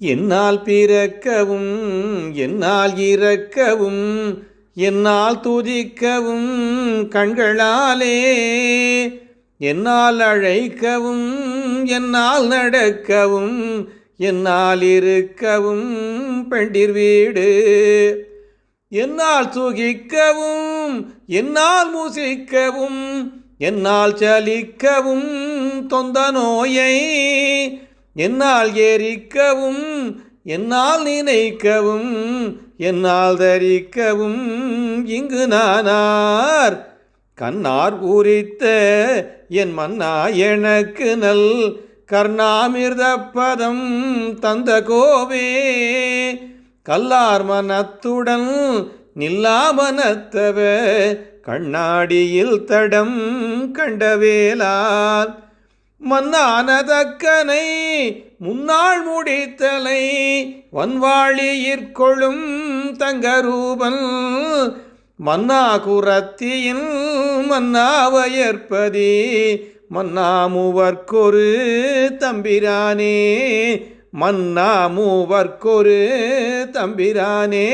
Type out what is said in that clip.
என்னால் பிறக்கவும் என்னால் இறக்கவும் என்னால் துதிக்கவும் கண்களாலே என்னால் அழைக்கவும் என்னால் நடக்கவும் என்னால் இருக்கவும் பெண்டிர் வீடு. என்னால் சுகிக்கவும் என்னால் முசிக்கவும் என்னால் சலிக்கவும் தொந்த நோயை என்னால் ஏறிக்கவும் என்னால் நினைக்கவும் என்னால் தரிக்கவும் இங்கு நானார். கண்ணார் பூரித்த என் மன்னா எனக்கு நல் கர்ணாமிர்த பதம் தந்த கோவே. கல்லார் மனத்துடன் நில்லாமனத்தவ கண்ணாடியில் தடம் கண்டவேலால் மன்னானதக்கனை முன்னாள் முடித்தலை வன்வாழியிற்கொழும் தங்கரூபன் மன்னா குரத்தியின் மன்னாவயற்பதி மன்னாமுவர்க்கொரு தம்பிரானே மன்னாமுவர்க்கொரு தம்பிரானே